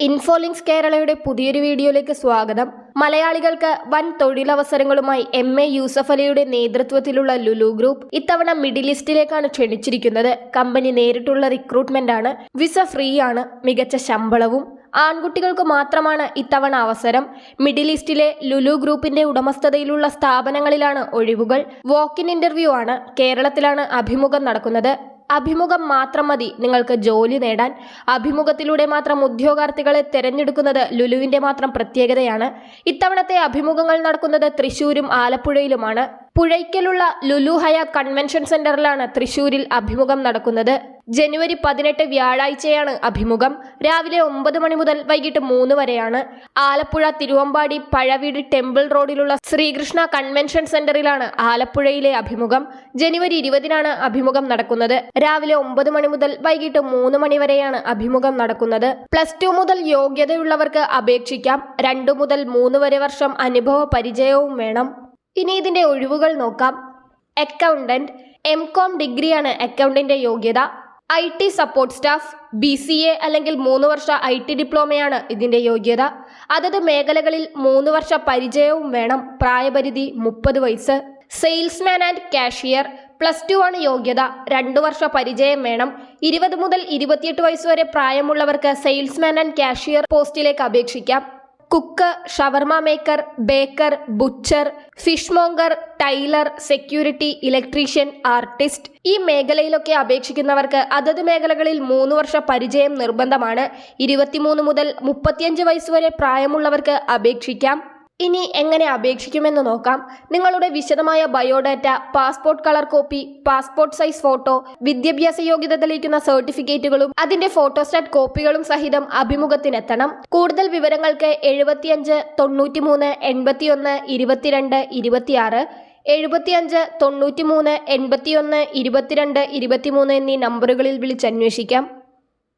ഇൻഫോലിങ്സ് കേരളയുടെ പുതിയൊരു വീഡിയോയിലേക്ക് സ്വാഗതം. മലയാളികൾക്ക് വൻ തൊഴിലവസരങ്ങളുമായി എം എ യൂസഫ് അലിയുടെ നേതൃത്വത്തിലുള്ള ലുലു ഗ്രൂപ്പ് ഇത്തവണ മിഡിൽ ഈസ്റ്റിലേക്കാണ് ക്ഷണിച്ചിരിക്കുന്നത്. കമ്പനി നേരിട്ടുള്ള റിക്രൂട്ട്മെന്റ് ആണ്. വിസ ഫ്രീ ആണ്. മികച്ച ശമ്പളവും ആൺകുട്ടികൾക്ക് മാത്രമാണ് ഇത്തവണ അവസരം. മിഡിൽ ഈസ്റ്റിലെ ലുലു ഗ്രൂപ്പിന്റെ ഉടമസ്ഥതയിലുള്ള സ്ഥാപനങ്ങളിലാണ് ഒഴിവുകൾ. വോക്കിൻ ഇന്റർവ്യൂ ആണ് കേരളത്തിലാണ് അഭിമുഖം നടക്കുന്നത്. അഭിമുഖം മാത്രം മതി നിങ്ങൾക്ക് ജോലി നേടാൻ. അഭിമുഖത്തിലൂടെ മാത്രം ഉദ്യോഗാർത്ഥികളെ തിരഞ്ഞെടുക്കുന്നത് ലുലുവിന്റെ മാത്രം പ്രത്യേകതയാണ്. ഇത്തവണത്തെ അഭിമുഖങ്ങൾ നടക്കുന്നത് തൃശൂരും ആലപ്പുഴയിലുമാണ്. പുഴയ്ക്കലുള്ള ലുലുഹയ കൺവെൻഷൻ സെന്ററിലാണ് തൃശൂരിൽ അഭിമുഖം നടക്കുന്നത്. ജനുവരി പതിനെട്ട് വ്യാഴാഴ്ചയാണ് അഭിമുഖം. രാവിലെ ഒമ്പത് മണി മുതൽ വൈകിട്ട് മൂന്ന് വരെയാണ്. ആലപ്പുഴ തിരുവമ്പാടി പഴവീട് ടെമ്പിൾ റോഡിലുള്ള ശ്രീകൃഷ്ണ കൺവെൻഷൻ സെന്ററിലാണ് ആലപ്പുഴയിലെ അഭിമുഖം. ജനുവരി ഇരുപതിനാണ് അഭിമുഖം നടക്കുന്നത്. രാവിലെ ഒമ്പത് മണി മുതൽ വൈകിട്ട് മൂന്ന് മണി വരെയാണ് അഭിമുഖം നടക്കുന്നത്. പ്ലസ് ടു മുതൽ യോഗ്യതയുള്ളവർക്ക് അപേക്ഷിക്കാം. രണ്ടു മുതൽ മൂന്ന് വരെ വർഷം അനുഭവ പരിചയവും വേണം. ഇനി ഇതിന്റെ ഒഴിവുകൾ നോക്കാം. അക്കൗണ്ടന്റ് എം കോം ഡിഗ്രിയാണ് അക്കൗണ്ടിന്റെ യോഗ്യത. I T support staff B C A അല്ലെങ്കിൽ മൂന്ന് വർഷ ഐ ടി ഡിപ്ലോമയാണ് ഇതിന്റെ യോഗ്യത. അതത് മേഖലകളിൽ മൂന്ന് വർഷ പരിചയവും വേണം പ്രായപരിധി മുപ്പത് വയസ്സ്. Salesman and cashier plus two ആണ് യോഗ്യത. രണ്ടു വർഷ പരിചയം വേണം. ഇരുപത് മുതൽ ഇരുപത്തിയെട്ട് വയസ്സ് വരെ പ്രായമുള്ളവർക്ക് സെയിൽസ്മാൻ ആൻഡ് കാഷ്യർ പോസ്റ്റിലേക്ക് അപേക്ഷിക്കാം. Cook shawarma maker baker butcher fish monger tailor security electrician artist ഈ മേഖലയിലൊക്കെ അപേക്ഷിക്കുന്നവർക്ക് അതത് മേഖലകളിൽ മൂന്ന് വർഷ പരിചയം നിർബന്ധമാണ്. ഇരുപത്തിമൂന്ന് മുതൽ മുപ്പത്തിയഞ്ച് വയസ്സ് വരെ പ്രായമുള്ളവർക്ക് അപേക്ഷിക്കാം. ഇനി എങ്ങനെ അപേക്ഷിക്കുമെന്ന് നോക്കാം. നിങ്ങളുടെ വിശദമായ biodata passport colour copy passport size photo വിദ്യാഭ്യാസ യോഗ്യത തെളിയിക്കുന്ന സർട്ടിഫിക്കറ്റുകളും അതിന്റെ ഫോട്ടോസ്റ്റാറ്റ് കോപ്പികളും സഹിതം അഭിമുഖത്തിനെത്തണം. കൂടുതൽ വിവരങ്ങൾക്ക് എഴുപത്തിയഞ്ച് തൊണ്ണൂറ്റിമൂന്ന് എൺപത്തിയൊന്ന് ഇരുപത്തിരണ്ട് ഇരുപത്തിയാറ് എഴുപത്തിയഞ്ച് തൊണ്ണൂറ്റിമൂന്ന് എൺപത്തിയൊന്ന് ഇരുപത്തിരണ്ട് ഇരുപത്തിമൂന്ന് എന്നീ നമ്പറുകളിൽ വിളിച്ചന്വേഷിക്കാം.